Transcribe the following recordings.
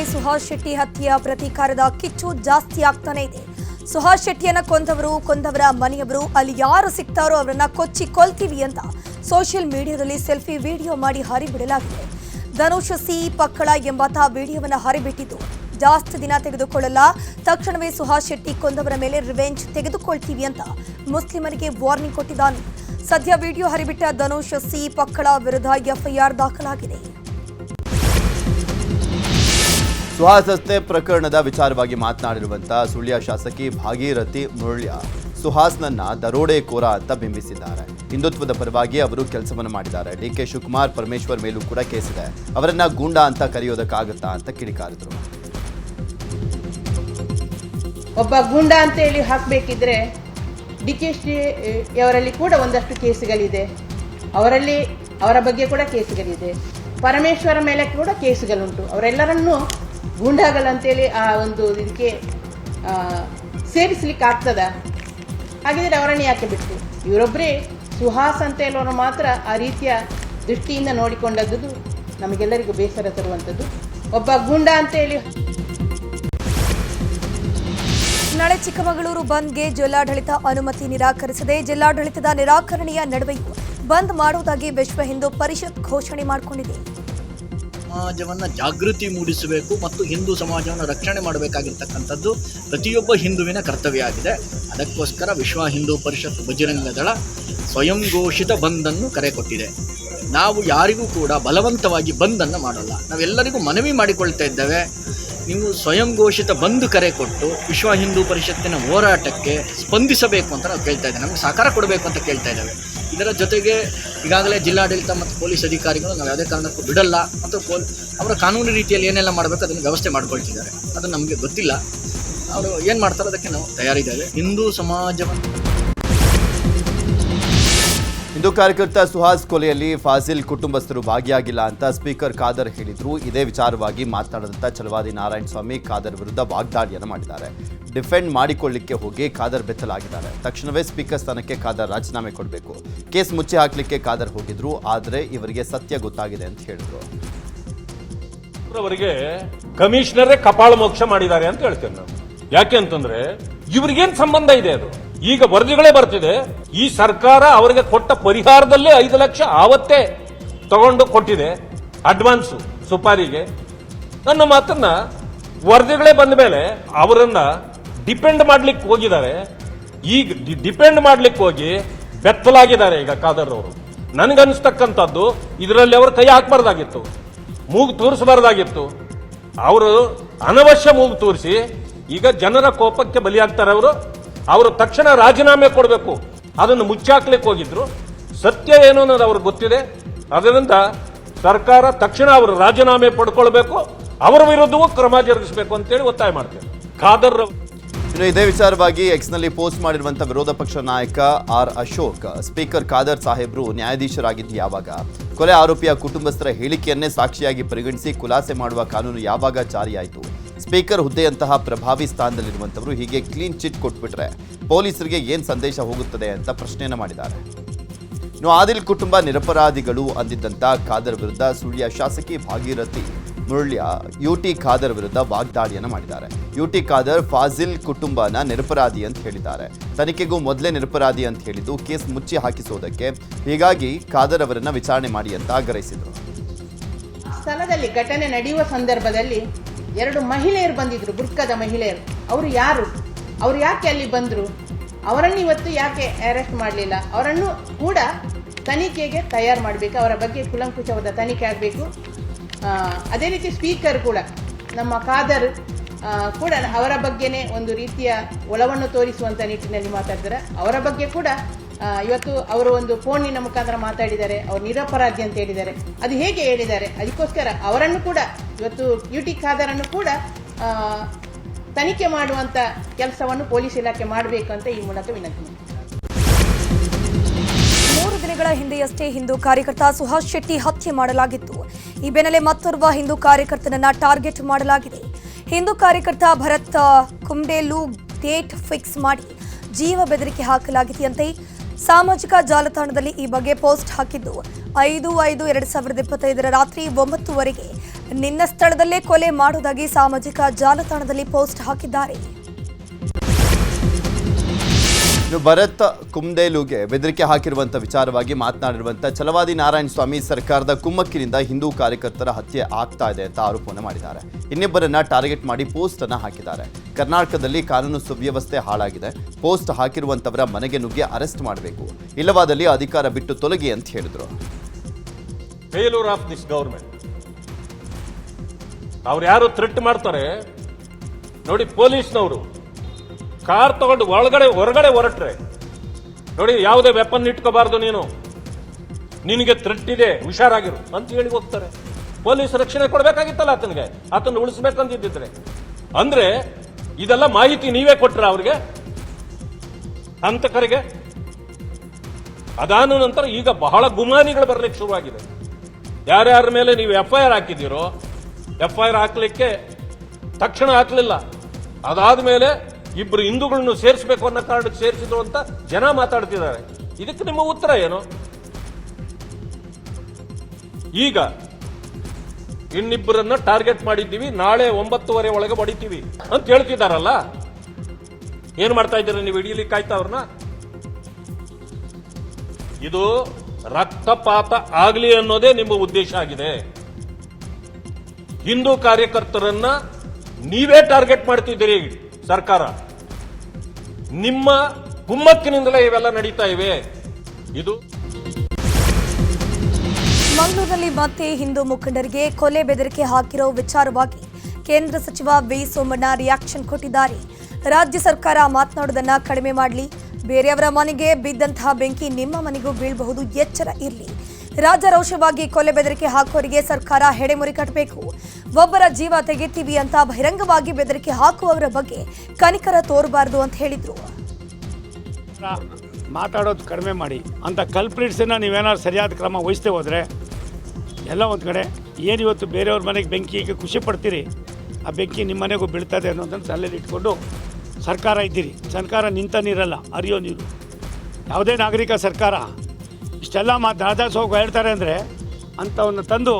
ತಕ್ಷಣವೇ ಸುಹಾಸ್ ಶೆಟ್ಟಿ ಹತ್ಯೆಯ ಪ್ರತೀಕಾರದ ಕಿಚ್ಚು ಜಾಸ್ತಿ ಆಗ್ತಾನೆ ಇದೆ. ಸುಹಾಸ್ ಶೆಟ್ಟಿಯನ್ನ ಕೊಂದವರು ಕೊಂದವರ ಮನೆಯವರು, ಅಲ್ಲಿ ಯಾರು ಸಿಗ್ತಾರೋ ಅವರನ್ನ ಕೊಚ್ಚಿ ಕೊಲ್ತೀವಿ ಅಂತ ಸೋಷಿಯಲ್ ಮೀಡಿಯಾದಲ್ಲಿ ಸೆಲ್ಫಿ ವಿಡಿಯೋ ಮಾಡಿ ಹರಿಬಿಡಲಾಗಿದೆ. ಧನುಷ್ ಸಿ ಪಕ್ಕಳ ಎಂಬಾತ ವಿಡಿಯೋವನ್ನ ಹರಿಬಿಟ್ಟಿದ್ದು. ಜಾಸ್ತಿ ದಿನ ತೆಗೆದುಕೊಳ್ಳಲ್ಲ, ತಕ್ಷಣವೇ ಸುಹಾಸ್ ಶೆಟ್ಟಿ ಕೊಂದವರ ಮೇಲೆ ರಿವೆಂಜ್ ತೆಗೆದುಕೊಳ್ತೀವಿ ಅಂತ ಮುಸ್ಲಿಮರಿಗೆ ವಾರ್ನಿಂಗ್ ಕೊಟ್ಟಿದ್ದಾನೆ. ಸದ್ಯ ವಿಡಿಯೋ ಹರಿಬಿಟ್ಟ ಧನುಷ್ ಸಿ ಪಕ್ಕಳ ವಿರುದ್ಧ ಎಫ್ಐಆರ್ ದಾಖಲಾಗಿದೆ. ಸುಹಾಸ್ ಹತ್ಯೆ ಪ್ರಕರಣದ ವಿಚಾರವಾಗಿ ಮಾತನಾಡಿರುವಂಥ ಸುಳ್ಯ ಶಾಸಕಿ ಭಾಗೀರಥಿ ಮುರಳ್ಯ. ಸುಹಾಸ್ನನ್ನ ದರೋಡೆಕೋರ ಅಂತ ಬಿಂಬಿಸಿದ್ದಾರೆ. ಹಿಂದುತ್ವದ ಪರವಾಗಿ ಅವರು ಕೆಲಸವನ್ನು ಮಾಡಿದ್ದಾರೆ. ಡಿ ಕೆ ಶಿವಕುಮಾರ್ ಪರಮೇಶ್ವರ್ ಮೇಲೂ ಕೂಡ ಕೇಸಿದೆ ಅವರನ್ನ ಗೂಂಡಾ ಅಂತ ಕರೆಯೋದಕ್ಕಾಗತ್ತಾ ಅಂತ ಕಿಡಿಕಾರಿದ್ರು. ಒಬ್ಬ ಗೂಂಡಾ ಅಂತ ಹೇಳಿ ಹಾಕಬೇಕಿದ್ರೆ ಡಿ ಕೆ ಶ್ರೀ ಅವರಲ್ಲಿ ಕೂಡ ಒಂದಷ್ಟು ಕೇಸುಗಳಿದೆ. ಅವರಲ್ಲಿ ಅವರ ಬಗ್ಗೆ ಕೂಡ ಕೇಸುಗಳಿದೆ. ಪರಮೇಶ್ವರ ಮೇಲೆ ಕೂಡ ಕೇಸುಗಳುಂಟು. ಅವರೆಲ್ಲರನ್ನೂ ಗೂಂಡಾಗಳಂತೇಳಿ ಆ ಒಂದು ಇದಕ್ಕೆ ಸೇರಿಸ್ಲಿಕ್ಕೆ ಆಗ್ತದ? ಹಾಗಿದ್ರೆ ಅವರನ್ನು ಯಾಕೆ ಬಿಟ್ಟು ಇವರೊಬ್ಬರೇ ಸುಹಾಸ್ ಅಂತ ಹೇಳೋರು ಮಾತ್ರ ಆ ರೀತಿಯ ದೃಷ್ಟಿಯಿಂದ ನೋಡಿಕೊಂಡದ್ದು ನಮಗೆಲ್ಲರಿಗೂ ಬೇಸರ ತರುವಂಥದ್ದು. ಒಬ್ಬ ಗೂಂಡ ಅಂತೇಳಿ ನಾಳೆ ಚಿಕ್ಕಮಗಳೂರು ಬಂದ್ಗೆ ಜಿಲ್ಲಾಡಳಿತ ಅನುಮತಿ ನಿರಾಕರಿಸಿದೆ ಜಿಲ್ಲಾಡಳಿತದ ನಿರಾಕರಣೆಯ ನಡುವೆಯೂ ಬಂದ್ ಮಾಡುವುದಾಗಿ ವಿಶ್ವ ಹಿಂದೂ ಪರಿಷತ್ ಘೋಷಣೆ ಮಾಡಿಕೊಂಡಿದೆ. ಸಮಾಜವನ್ನು ಜಾಗೃತಿ ಮೂಡಿಸಬೇಕು ಮತ್ತು ಹಿಂದೂ ಸಮಾಜವನ್ನು ರಕ್ಷಣೆ ಮಾಡಬೇಕಾಗಿರ್ತಕ್ಕಂಥದ್ದು ಪ್ರತಿಯೊಬ್ಬ ಹಿಂದುವಿನ ಕರ್ತವ್ಯ ಆಗಿದೆ. ಅದಕ್ಕೋಸ್ಕರ ವಿಶ್ವ ಹಿಂದೂ ಪರಿಷತ್ ಬಜರಂಗ ದಳ ಸ್ವಯಂ ಘೋಷಿತ ಬಂದನ್ನು ಕರೆ ಕೊಟ್ಟಿದೆ. ನಾವು ಯಾರಿಗೂ ಕೂಡ ಬಲವಂತವಾಗಿ ಬಂದನ್ನು ಮಾಡಲ್ಲ. ನಾವೆಲ್ಲರಿಗೂ ಮನವಿ ಮಾಡಿಕೊಳ್ತಾ ಇದ್ದೇವೆ. ನೀವು ಸ್ವಯಂ ಘೋಷಿತ ಬಂದು ಕರೆ ಕೊಟ್ಟು ವಿಶ್ವ ಹಿಂದೂ ಪರಿಷತ್ತಿನ ಹೋರಾಟಕ್ಕೆ ಸ್ಪಂದಿಸಬೇಕು ಅಂತ ನಾವು ಕೇಳ್ತಾ ಇದ್ದೇವೆ. ನಮಗೆ ಸಹಕಾರ ಕೊಡಬೇಕು ಅಂತ ಕೇಳ್ತಾ ಇದ್ದೇವೆ. ಇದರ ಜೊತೆಗೆ ಈಗಾಗಲೇ ಜಿಲ್ಲಾಡಳಿತ ಮತ್ತು ಪೊಲೀಸ್ ಅಧಿಕಾರಿಗಳು ನಾವು ಯಾವುದೇ ಕಾರಣಕ್ಕೂ ಬಿಡಲ್ಲ ಮತ್ತು ಪೋಲ್ ಅವರ ಕಾನೂನು ರೀತಿಯಲ್ಲಿ ಏನೆಲ್ಲ ಮಾಡಬೇಕು ಅದನ್ನು ವ್ಯವಸ್ಥೆ ಮಾಡ್ಕೊಳ್ತಿದ್ದಾರೆ. ಅದು ನಮಗೆ ಗೊತ್ತಿಲ್ಲ. ಅವರು ಏನು ಮಾಡ್ತಾರೆ ಅದಕ್ಕೆ ನಾವು ತಯಾರಿದ್ದೇವೆ. ಹಿಂದೂ ಸಮಾಜವನ್ನು ಹಿಂದೂ ಕಾರ್ಯಕರ್ತ ಸುಹಾಸ್ ಕೊಲೆಯಲ್ಲಿ ಫಾಜಿಲ್ ಕುಟುಂಬಸ್ಥರು ಭಾಗಿಯಾಗಿಲ್ಲ ಅಂತ ಸ್ಪೀಕರ್ ಖಾದರ್ ಹೇಳಿದ್ರು. ಇದೇ ವಿಚಾರವಾಗಿ ಮಾತನಾಡಿದಂಥ ಛಲವಾದಿ ನಾರಾಯಣ ಸ್ವಾಮಿ ಖಾದರ್ ವಿರುದ್ಧ ವಾಗ್ದಾಳಿಯನ್ನು ಮಾಡಿದ್ದಾರೆ. ಡಿಫೆಂಡ್ ಮಾಡಿಕೊಳ್ಳಿಕ್ಕೆ ಹೋಗಿ ಖಾದರ್ ಬೆತ್ತಲಾಗಿದ್ದಾರೆ. ತಕ್ಷಣವೇ ಸ್ಪೀಕರ್ ಸ್ಥಾನಕ್ಕೆ ಖಾದರ್ ರಾಜೀನಾಮೆ ಕೊಡಬೇಕು. ಕೇಸ್ ಮುಚ್ಚಿ ಹಾಕಲಿಕ್ಕೆ ಖಾದರ್ ಹೋಗಿದ್ರು, ಆದರೆ ಇವರಿಗೆ ಸತ್ಯ ಗೊತ್ತಾಗಿದೆ ಅಂತ ಹೇಳಿದ್ರು. ಅವರಿಗೆ ಕಮಿಷನರೇ ಕಪಾಳ ಮೋಕ್ಷ ಮಾಡಿದ್ದಾರೆ ಅಂತ ಹೇಳ್ತೇನೆ ನಾನು. ಯಾಕೆ ಅಂತಂದ್ರೆ ಇವ್ರಿಗೇನ್ ಸಂಬಂಧ ಇದೆ ಅದು? ಈಗ ವರದಿಗಳೇ ಬರ್ತಿದೆ. ಈ ಸರ್ಕಾರ ಅವರಿಗೆ ಕೊಟ್ಟ ಪರಿಹಾರದಲ್ಲೇ ಐದು ಲಕ್ಷ ಆವತ್ತೇ ತಗೊಂಡು ಕೊಟ್ಟಿದೆ. ಅಡ್ವಾನ್ಸ್ ಸುಪಾರಿಗೆ. ನನ್ನ ಮಾತನ್ನ ವರದಿಗಳೇ ಬಂದ ಮೇಲೆ ಅವರನ್ನ ಡಿಪೆಂಡ್ ಮಾಡ್ಲಿಕ್ಕೆ ಹೋಗಿದ್ದಾರೆ. ಈಗ ಡಿಪೆಂಡ್ ಮಾಡ್ಲಿಕ್ಕೆ ಹೋಗಿ ಬೆತ್ತಲಾಗಿದ್ದಾರೆ ಈಗ ಖಾದರ್ ಅವರು. ನನಗನ್ಸ್ತಕ್ಕಂಥದ್ದು ಇದರಲ್ಲಿ ಅವರು ಕೈ ಹಾಕಬಾರ್ದಾಗಿತ್ತು. ಮೂಗು ತೋರಿಸಬಾರ್ದಾಗಿತ್ತು. ಅವರು ಅನವಶ್ಯ ಮೂಗು ತೋರಿಸಿ ಈಗ ಜನರ ಕೋಪಕ್ಕೆ ಬಲಿಯಾಗ್ತಾರೆ ಅವರು. ಅವರು ತಕ್ಷಣ ರಾಜೀನಾಮೆ ಕೊಡಬೇಕು. ಅದನ್ನು ಮುಚ್ಚಾಕ್ಲಿಕ್ಕೆ ಹೋಗಿದ್ರು. ಸತ್ಯ ಏನು ಅನ್ನೋದು ಅವ್ರಿಗೆ ಗೊತ್ತಿದೆ. ಅದರಿಂದ ಸರ್ಕಾರ ತಕ್ಷಣ ಅವರು ರಾಜೀನಾಮೆ ಪಡ್ಕೊಳ್ಬೇಕು. ಅವರ ವಿರುದ್ಧವೂ ಕ್ರಮ ಜರುಗಿಸಬೇಕು ಅಂತೇಳಿ ಒತ್ತಾಯ ಮಾಡ್ತೇವೆ ಖಾದರ್ ಇನ್ನು ಇದೇ ವಿಚಾರವಾಗಿ ಎಕ್ಸ್ನಲ್ಲಿ ಪೋಸ್ಟ್ ಮಾಡಿರುವಂಥ ವಿರೋಧ ಪಕ್ಷ ನಾಯಕ ಆರ್ ಅಶೋಕ್, ಸ್ಪೀಕರ್ ಖಾದರ್ ಸಾಹೇಬ್ರು ನ್ಯಾಯಾಧೀಶರಾಗಿದ್ದು ಯಾವಾಗ? ಕೊಲೆ ಆರೋಪಿಯ ಕುಟುಂಬಸ್ಥರ ಹೇಳಿಕೆಯನ್ನೇ ಸಾಕ್ಷಿಯಾಗಿ ಪರಿಗಣಿಸಿ ಖುಲಾಸೆ ಮಾಡುವ ಕಾನೂನು ಯಾವಾಗ ಜಾರಿಯಾಯಿತು? ಸ್ಪೀಕರ್ ಹುದ್ದೆಯಂತಹ ಪ್ರಭಾವಿ ಸ್ಥಾನದಲ್ಲಿರುವಂಥವರು ಹೀಗೆ ಕ್ಲೀನ್ ಚಿಟ್ ಕೊಟ್ಬಿಟ್ರೆ ಪೊಲೀಸರಿಗೆ ಏನು ಸಂದೇಶ ಹೋಗುತ್ತದೆ ಅಂತ ಪ್ರಶ್ನೆಯನ್ನು ಮಾಡಿದ್ದಾರೆ. ಇನ್ನು ಆದಿಲ್ ಕುಟುಂಬ ನಿರಪರಾಧಿಗಳು ಅಂದಿದ್ದಂಥ ಖಾದರ್ ವಿರುದ್ಧ ಸುಳ್ಯ ಶಾಸಕಿ ಭಾಗೀರಥಿ ಮುರಳ್ಯ ಯುಟಿ ಖಾದರ್ ವಿರುದ್ಧ ವಾಗ್ದಾಳಿಯನ್ನು ಮಾಡಿದ್ದಾರೆ. ಯುಟಿ ಖಾದರ್ ಫಾಜಿಲ್ ಕುಟುಂಬನ ನಿರಪರಾಧಿ ಅಂತ ಹೇಳಿದ್ದಾರೆ. ತನಿಖೆಗೂ ಮೊದಲೇ ನಿರಪರಾಧಿ ಅಂತ ಹೇಳಿದ್ದು ಕೇಸ್ ಮುಚ್ಚಿ ಹಾಕಿಸೋದಕ್ಕೆ ಹೀಗಾಗಿ ಖಾದರ್ ಅವರನ್ನ ವಿಚಾರಣೆ ಮಾಡಿ ಅಂತ ಆಗ್ರಹಿಸಿದರು. ಸ್ಥಳದಲ್ಲಿ ಘಟನೆ ನಡೆಯುವ ಸಂದರ್ಭದಲ್ಲಿ ಎರಡು ಮಹಿಳೆಯರು ಬಂದಿದ್ರು ಬುರ್ಕದ ಮಹಿಳೆಯರು. ಅವರು ಯಾರು? ಅವ್ರು ಯಾಕೆ ಅಲ್ಲಿ ಬಂದರು? ಅವರನ್ನು ಇವತ್ತು ಯಾಕೆ ಅರೆಸ್ಟ್ ಮಾಡಲಿಲ್ಲ? ಅವರನ್ನು ಕೂಡ ತನಿಖೆಗೆ ತಯಾರು ಮಾಡಬೇಕು, ಅವರ ಬಗ್ಗೆ ಕುಲಂಕುಷವಾದ ತನಿಖೆ ಆಗಬೇಕು. ಅದೇ ರೀತಿ ಸ್ಪೀಕರ್ ಕೂಡ, ನಮ್ಮ ಖಾದರ್ ಕೂಡ ಅವರ ಬಗ್ಗೆನೇ ಒಂದು ರೀತಿಯ ಒಲವನ್ನು ತೋರಿಸುವಂಥ ನಿಟ್ಟಿನಲ್ಲಿ ಮಾತಾಡ್ತಾರೆ. ಅವರ ಬಗ್ಗೆ ಕೂಡ ಇವತ್ತು ಅವರು ಒಂದು ಫೋನಿನ ಮುಖಾಂತರ ಮಾತಾಡಿದ್ದಾರೆ, ಅವರು ನಿರಪರಾಧಿ ಅಂತ ಹೇಳಿದ್ದಾರೆ. ಅದು ಹೇಗೆ ಹೇಳಿದ್ದಾರೆ? ಅದಕ್ಕೋಸ್ಕರ ಅವರನ್ನು ಕೂಡ, ಇವತ್ತು ಯು ಟಿ ಖಾದರನ್ನು ಕೂಡ ತನಿಖೆ ಮಾಡುವಂತ ಕೆಲಸವನ್ನು ಪೊಲೀಸ್ ಇಲಾಖೆ ಮಾಡಬೇಕು ಅಂತ ಈ ಮೂಲಕ ವಿನಂತಿ. ಮೂರು ದಿನಗಳ ಹಿಂದೆಯಷ್ಟೇ ಹಿಂದೂ ಕಾರ್ಯಕರ್ತ ಸುಹಾಸ್ ಶೆಟ್ಟಿ ಹತ್ಯೆ ಮಾಡಲಾಗಿತ್ತು. ಈ ಬೆನ್ನಲ್ಲೇ ಮತ್ತೋರ್ವ ಹಿಂದೂ ಕಾರ್ಯಕರ್ತನನ್ನ ಟಾರ್ಗೆಟ್ ಮಾಡಲಾಗಿದೆ. ಹಿಂದೂ ಕಾರ್ಯಕರ್ತ ಭರತ್ ಕುಂಬೆಲು ಡೇಟ್ ಫಿಕ್ಸ್ ಮಾಡಿ ಜೀವ ಬೆದರಿಕೆ ಹಾಕಲಾಗಿದೆಯಂತೆ ಸಾಮಾಜಿಕ ಜಾಲತಾಣದಲ್ಲಿ ಈ ಬಗ್ಗೆ ಪೋಸ್ಟ್ ಹಾಕಿದ್ದು. ಐದು ಐದು ಎರಡು ಸಾವಿರದ ಇಪ್ಪತ್ತೈದರ ರಾತ್ರಿ ಒಂಬತ್ತುವರೆಗೆ ನಿನ್ನ ಸ್ಥಳದಲ್ಲೇ ಕೊಲೆ ಮಾಡುವುದಾಗಿ ಸಾಮಾಜಿಕ ಜಾಲತಾಣದಲ್ಲಿ ಪೋಸ್ಟ್ ಹಾಕಿದ್ದಾರೆ. ಇನ್ನು ಭರತ್ ಕುಮ್ದೇಲುಗೆ ಬೆದರಿಕೆ ಹಾಕಿರುವಂಥ ವಿಚಾರವಾಗಿ ಮಾತನಾಡಿರುವಂಥ ಛಲವಾದಿ ನಾರಾಯಣ ಸ್ವಾಮಿ ಸರ್ಕಾರದ ಕುಮ್ಮಕ್ಕಿನಿಂದ ಹಿಂದೂ ಕಾರ್ಯಕರ್ತರ ಹತ್ಯೆ ಆಗ್ತಾ ಇದೆ ಅಂತ ಆರೋಪವನ್ನು ಮಾಡಿದ್ದಾರೆ. ಇನ್ನಿಬ್ಬರನ್ನ ಟಾರ್ಗೆಟ್ ಮಾಡಿ ಪೋಸ್ಟ್ ಅನ್ನು ಹಾಕಿದ್ದಾರೆ. ಕರ್ನಾಟಕದಲ್ಲಿ ಕಾನೂನು ಸುವ್ಯವಸ್ಥೆ ಹಾಳಾಗಿದೆ. ಪೋಸ್ಟ್ ಹಾಕಿರುವಂತವರ ಮನೆಗೆ ನುಗ್ಗಿ ಅರೆಸ್ಟ್ ಮಾಡಬೇಕು. ಇಲ್ಲವಾದಲ್ಲಿ ಅಧಿಕಾರ ಬಿಟ್ಟು ತೊಲಗಿ ಅಂತ ಹೇಳಿದ್ರು. ಗೌರ್ಮೆಂಟ್ ಅವ್ರು ಯಾರು ಥ್ರೆಟ್ ಮಾಡ್ತಾರೆ? ನೋಡಿ ಪೊಲೀಸ್ನವರು. ಕಾರ್ ತಗೊಂಡು ಒಳಗಡೆ, ಹೊರಗಡೆ ಹೊರಟ್ರೆ. ನೋಡಿ, ಯಾವುದೇ ವೆಪನ್ ಇಟ್ಕೋಬಾರ್ದು ನೀನು. ನಿನಗೆ ಇದೆ, ಹುಷಾರಾಗಿರು ಅಂತ ಹೇಳಿ ಹೋಗ್ತಾರೆ. ಪೊಲೀಸ್ ರಕ್ಷಣೆ ಕೊಡಬೇಕಾಗಿತ್ತಲ್ಲ ಆತನಿಗೆ? ಆತನ ಉಳಿಸ್ಬೇಕಂತಿದ್ದಿದ್ರೆ. ಅಂದ್ರೆ, ಇದೆಲ್ಲ ಮಾಹಿತಿ ನೀವೇ ಕೊಟ್ಟರೆ ಅವ್ರಿಗೆ? ಹಂತಕರಿಗೆ? ಅದಾದ ನಂತರ ಈಗ ಬಹಳ ಗುಮಾನಿಗಳು ಬರ್ಲಿಕ್ಕೆ ಶುರುವಾಗಿದೆ. ಯಾರ್ಯಾರ ಮೇಲೆ ನೀವು ಎಫ್ ಐ ಆರ್ ಹಾಕಿದ್ದೀರೋ ಎಫ್ ಐ ಆರ್ ಹಾಕ್ಲಿಕ್ಕೆ ತಕ್ಷಣ ಹಾಕಲಿಲ್ಲ. ಅದಾದ ಮೇಲೆ ಇಬ್ರು ಹಿಂದೂಗಳನ್ನು ಸೇರಿಸಬೇಕು ಅನ್ನೋ ಕಾರಣಕ್ಕೆ ಸೇರಿಸಿದ್ರು ಅಂತ ಜನ ಮಾತಾಡ್ತಿದ್ದಾರೆ. ಇದಕ್ಕೆ ನಿಮ್ಮ ಉತ್ತರ ಏನು? ಈಗ ಇನ್ನಿಬ್ಬರನ್ನ ಟಾರ್ಗೆಟ್ ಮಾಡಿದ್ದೀವಿ, ನಾಳೆ ಒಂಬತ್ತುವರೆ ಒಳಗೆ ಹೊಡಿತೀವಿ ಅಂತ ಹೇಳ್ತಿದಾರಲ್ಲ ಏನ್ ಮಾಡ್ತಾ ಇದ್ದೀರಾ ನೀವು ಹಿಡಿಯಲಿಕ್ಕೆ ಆಯ್ತಾ ಅವ್ರನ್ನ? ಇದು ರಕ್ತಪಾತ ಆಗಲಿ ಅನ್ನೋದೇ ನಿಮ್ಮ ಉದ್ದೇಶ ಆಗಿದೆ. ಹಿಂದೂ ಕಾರ್ಯಕರ್ತರನ್ನ ನೀವೇ ಟಾರ್ಗೆಟ್ ಮಾಡ್ತಿದ್ದೀರಿ. ಸರ್ಕಾರ, ನಿಮ್ಮ ಕುಮ್ಮಕ್ಕಿನಿಂದಲೇ ಇವೆಲ್ಲ ನಡೀತಾ ಇವೆ. ಇದು ಮಂಗಳೂರಿನಲ್ಲಿ ಮತ್ತೆ ಹಿಂದೂ ಮುಖಂಡರಿಗೆ ಕೊಲೆ ಬೆದರಿಕೆ ಹಾಕಿರೋ ವಿಚಾರವಾಗಿ ಕೇಂದ್ರ ಸಚಿವ ವಿ ಸೋಮಣ್ಣ ರಿಯಾಕ್ಷನ್ ಕೊಟ್ಟಿದ್ದಾರೆ. ರಾಜ್ಯ ಸರ್ಕಾರ ಮಾತನಾಡೋದನ್ನ ಕಡಿಮೆ ಮಾಡಲಿ. ಬೇರೆಯವರ ಮನೆಗೆ ಬಿದ್ದಂತಹ ಬೆಂಕಿ ನಿಮ್ಮ ಮನೆಗೂ ಬೀಳಬಹುದು. ಎಚ್ಚರ ಇರಲಿ. ರಾಜರೋಷವಾಗಿ ಕೊಲೆ ಬೆದರಿಕೆ ಹಾಕುವವರಿಗೆ ಸರ್ಕಾರ ಹೆಡೆಮುರಿ ಕಟ್ಟಬೇಕು. ಒಬ್ಬರ ಜೀವ ತೆಗಿತೀವಿ ಅಂತ ಬಹಿರಂಗವಾಗಿ ಬೆದರಿಕೆ ಹಾಕುವವರ ಬಗ್ಗೆ ಕನಿಕರ ತೋರಬಾರದು ಅಂತ ಹೇಳಿದ್ರು. ಮಾತಾಡೋದು ಕಡಿಮೆ ಮಾಡಿ. ಅಂತ ಕಲ್ಪ್ರಿಟ್ಸನ್ನ ನೀವೇನಾದ್ರು ಸರಿಯಾದ ಕ್ರಮ ವಹಿಸ್ತೇ ಹೋದರೆ, ಎಲ್ಲ ಒಂದು ಕಡೆ ಏನು ಇವತ್ತು ಬೇರೆಯವ್ರ ಮನೆಗೆ ಬೆಂಕಿಗೆ ಖುಷಿ ಪಡ್ತೀರಿ? ಆ ಬೆಂಕಿ ನಿಮ್ಮ ಮನೆಗೂ ಬೀಳ್ತದೆ ಅನ್ನೋದನ್ನು ತಲೆಯಲ್ಲಿ ಇಟ್ಕೊಂಡು ಸರ್ಕಾರ ಇದ್ದೀರಿ. ಸರ್ಕಾರ ನಿಂತ ನೀರಲ್ಲ ಅರಿಯೋ ನೀರು. ಯಾವುದೇ ನಾಗರಿಕ ಸರ್ಕಾರ ಇಷ್ಟೆಲ್ಲ ಮಾತು ಹೋಗಿ ಹೇಳ್ತಾರೆ ಅಂದರೆ ಅಂಥವನ್ನು ತಂದು